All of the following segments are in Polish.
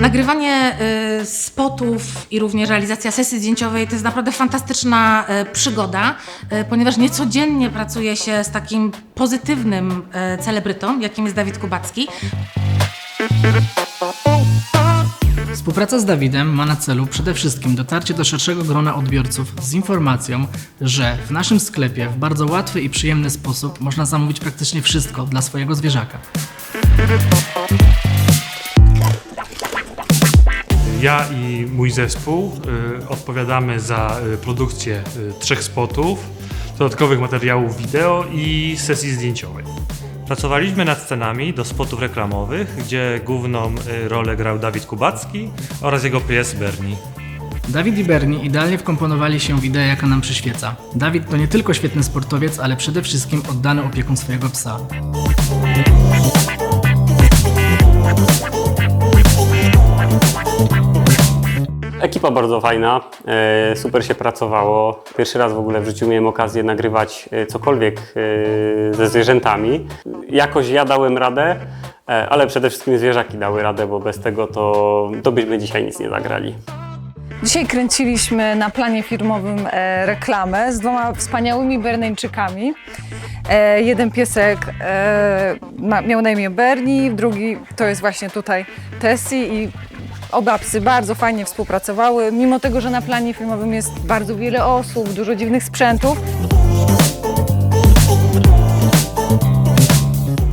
Nagrywanie y, spotów i również realizacja sesji zdjęciowej to jest naprawdę fantastyczna y, przygoda, y, ponieważ niecodziennie pracuje się z takim pozytywnym celebrytą, jakim jest Dawid Kubacki. Współpraca z Dawidem ma na celu przede wszystkim dotarcie do szerszego grona odbiorców z informacją, że w naszym sklepie w bardzo łatwy i przyjemny sposób można zamówić praktycznie wszystko dla swojego zwierzaka. Ja i mój zespół y, odpowiadamy za y, produkcję y, trzech spotów, dodatkowych materiałów wideo i sesji zdjęciowej. Pracowaliśmy nad scenami do spotów reklamowych, gdzie główną y, rolę grał Dawid Kubacki oraz jego pies Bernie. Dawid i Bernie idealnie wkomponowali się w ideę, jaka nam przyświeca. Dawid to nie tylko świetny sportowiec, ale przede wszystkim oddany opiekun swojego psa. Ekipa bardzo fajna, e, super się pracowało. Pierwszy raz w ogóle w życiu miałem okazję nagrywać e, cokolwiek e, ze zwierzętami. Jakoś ja dałem radę, ale przede wszystkim zwierzaki dały radę, bo bez tego to, to byśmy dzisiaj nic nie zagrali. Dzisiaj kręciliśmy na planie firmowym e, reklamę z dwoma wspaniałymi Berneńczykami. E, jeden piesek e, ma, miał na imię Bernie, drugi to jest właśnie tutaj Tessie i oba psy bardzo fajnie współpracowały, mimo tego, że na planie filmowym jest bardzo wiele osób, dużo dziwnych sprzętów.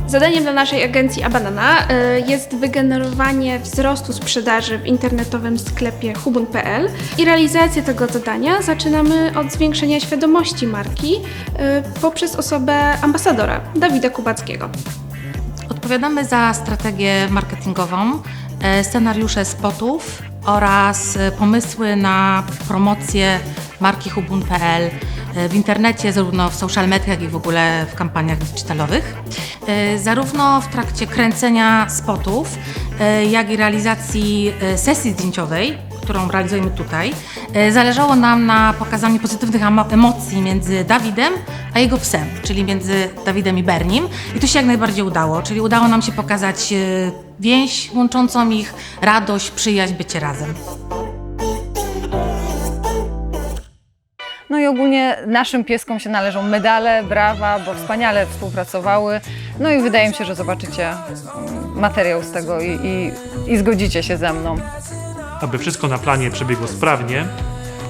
Zadaniem dla naszej agencji Abanana y, jest wygenerowanie wzrostu sprzedaży w internetowym sklepie hubun.pl i realizację tego zadania zaczynamy od zwiększenia świadomości marki y, poprzez osobę ambasadora Dawida Kubackiego. Odpowiadamy za strategię marketingową, scenariusze spotów oraz e, pomysły na promocję marki hubun.pl e, w internecie, zarówno w social mediach, jak i w ogóle w kampaniach digitalowych. E, Zarówno w trakcie kręcenia spotów, e, jak i realizacji e, sesji zdjęciowej, którą realizujemy tutaj, e, zależało nam na pokazaniu pozytywnych emo- emocji między Dawidem a jego psem, czyli między Dawidem i Bernim. I to się jak najbardziej udało, czyli udało nam się pokazać e, więź łączącą ich, radość, przyjaźń, bycie razem. No i ogólnie naszym pieskom się należą medale, brawa, bo wspaniale współpracowały. No i wydaje mi się, że zobaczycie materiał z tego i, i, i zgodzicie się ze mną. Aby wszystko na planie przebiegło sprawnie,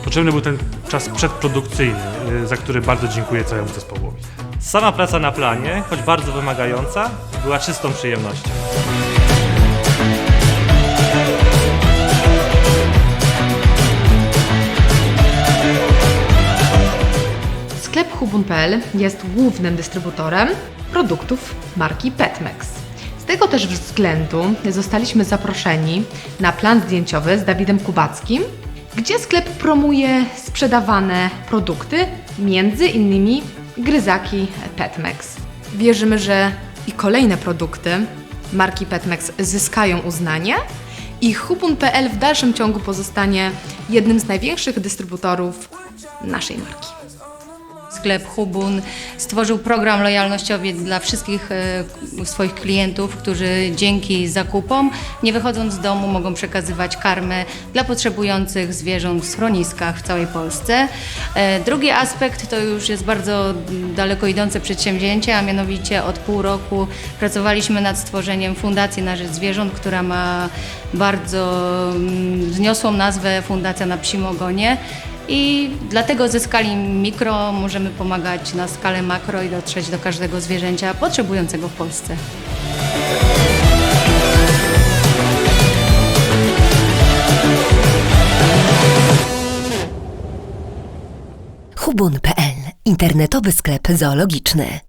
potrzebny był ten czas przedprodukcyjny, y, za który bardzo dziękuję całemu zespołowi. Sama praca na planie, choć bardzo wymagająca, była czystą przyjemnością. Sklep Hubun.pl jest głównym dystrybutorem produktów marki Petmex. Tego też względu zostaliśmy zaproszeni na plan zdjęciowy z Dawidem Kubackim, gdzie sklep promuje sprzedawane produkty, między innymi gryzaki Petmex. Wierzymy, że i kolejne produkty marki Petmex zyskają uznanie i Hubun.pl w dalszym ciągu pozostanie jednym z największych dystrybutorów naszej marki. Sklep Hubun stworzył program lojalnościowy dla wszystkich e, swoich klientów, którzy dzięki zakupom, nie wychodząc z domu, mogą przekazywać karmę dla potrzebujących zwierząt w schroniskach w całej Polsce. E, Drugi aspekt to już jest bardzo daleko idące przedsięwzięcie, a mianowicie od pół roku pracowaliśmy nad stworzeniem Fundacji na Rzecz Zwierząt, która ma bardzo mm, wzniosłą nazwę Fundacja na Psim Ogonie. I dlatego ze skali mikro możemy pomagać na skalę makro i dotrzeć do każdego zwierzęcia potrzebującego w Polsce. Hubun.pl Internetowy sklep zoologiczny.